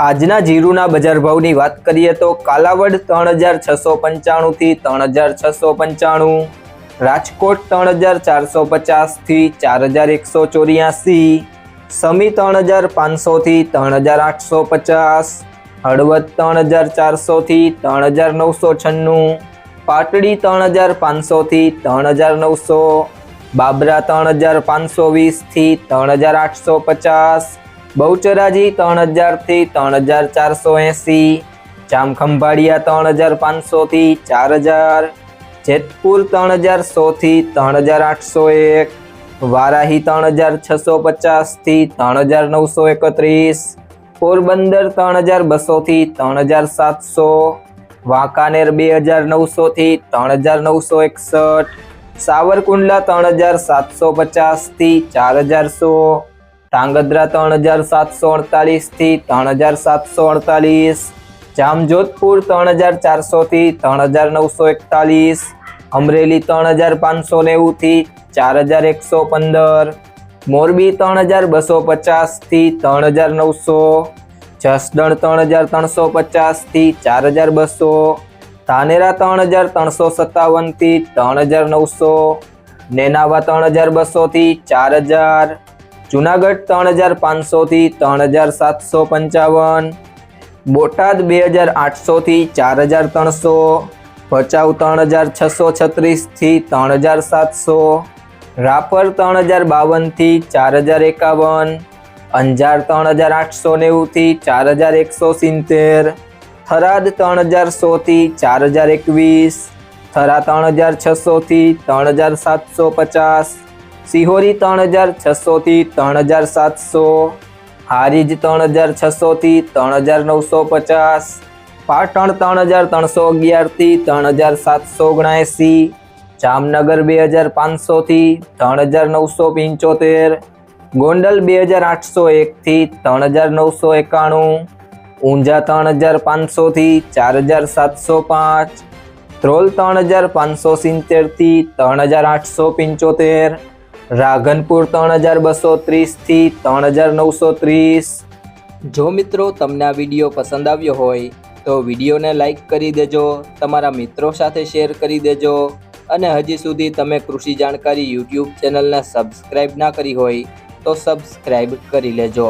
આજના જીરુના બજાર ભાવની વાત કરીએ તો કાલાવડ ત્રણ હજાર છસો પંચાણુંથી ત્રણ હજાર છસો પંચાણું રાજકોટ ત્રણ હજાર ચારસો પચાસથી ચાર હજાર એકસો ચોર્યાસી સમી ત્રણ હજાર પાંચસોથી ત્રણ હજાર આઠસો પચાસ હળવદ ત્રણ હજાર ચારસોથી ત્રણ હજાર નવસો છન્નું પાટડી ત્રણ હજાર પાંચસોથી ત્રણ હજાર નવસો બાબરા ત્રણ હજાર પાંચસો વીસથી ત્રણ હજાર આઠસો પચાસ બહુચરાજી ત્રણ હજારથી ત્રણ હજાર ચારસો એંસી જામખંભાળિયા ત્રણ હજાર પાંચસોથી ચાર હજાર જેતપુર ત્રણ હજાર સોથી ત્રણ હજાર આઠસો એક વારાહી ત્રણ હજાર છસો પચાસથી ત્રણ હજાર નવસો એકત્રીસ પોરબંદર ત્રણ હજાર બસોથી ત્રણ હજાર સાતસો વાંકાનેર બે હજાર નવસોથી ત્રણ હજાર નવસો એકસઠ સાવરકુંડલા ત્રણ હજાર સાતસો પચાસથી ચાર હજાર સો ધાંગધ્રા ત્રણ હજાર સાતસો અડતાલીસથી ત્રણ હજાર સાતસો અડતાલીસ જામજોધપુર ત્રણ હજાર ચારસોથી ત્રણ હજાર નવસો એકતાલીસ અમરેલી ત્રણ હજાર પાંચસો નેવુંથી ચાર હજાર એકસો પંદર મોરબી ત્રણ હજાર બસો પચાસથી ત્રણ હજાર નવસો જસદણ ત્રણ હજાર ત્રણસો પચાસથી ચાર હજાર બસો ધાનેરા ત્રણ હજાર ત્રણસો સત્તાવનથી ત્રણ હજાર નવસો નેનાવા ત્રણ હજાર બસોથી ચાર હજાર જુનાગઢ ત્રણ હજાર પાંચસોથી ત્રણ હજાર સાતસો પંચાવન, બોટાદ બે હજાર આઠસોથી ચાર હજાર ત્રણસો, ભચાઉ ત્રણ હજાર છસો છત્રીસથી ત્રણ હજાર સાતસો, રાપર ત્રણ હજાર બાવનથી ચાર હજાર એકાવન, અંજાર ત્રણ હજાર આઠસો નેવુંથી ચાર હજાર એકસો સિત્તેર, થરાદ ત્રણ હજાર સોથી ચાર હજાર એકવીસ, થરા ત્રણ હજાર છસોથી ત્રણ હજાર સાતસો પચાસ સિહોરી ત્રણ હજાર છસોથી ત્રણ હજાર સાતસો હારીજ ત્રણ હજાર છસોથી ત્રણ હજાર નવસો પચાસ પાટણ ત્રણ હજાર ત્રણસો અગિયારથી ત્રણ હજાર સાતસો ઓગણએંસી જામનગર બે હજાર પાંચસોથી ત્રણ હજાર નવસો પંચોતેર ગોંડલ બે હજાર આઠસો એકથી ત્રણ હજાર નવસો એકાણું ઊંઝા ત્રણ હજાર પાંચસોથી ચાર હજાર સાતસો પાંચ ધ્રોલ ત્રણ હજાર પાંચસો સિત્તેરથી ત્રણ હજાર આઠસો પંચોતેર રાધનપુર ત્રણ હજાર બસો ત્રીસથી ત્રણ હજાર નવસો ત્રીસ. જો મિત્રો તમને આ વીડિયો પસંદ આવ્યો હોય, તો વિડીયોને લાઈક કરી દેજો, તમારા મિત્રો સાથે શેર કરી દેજો, અને હજી સુધી તમે કૃષિ જાણકારી યુટ્યુબ ચેનલને સબસ્ક્રાઈબ ના કરી હોય, તો સબસ્ક્રાઈબ કરી લેજો.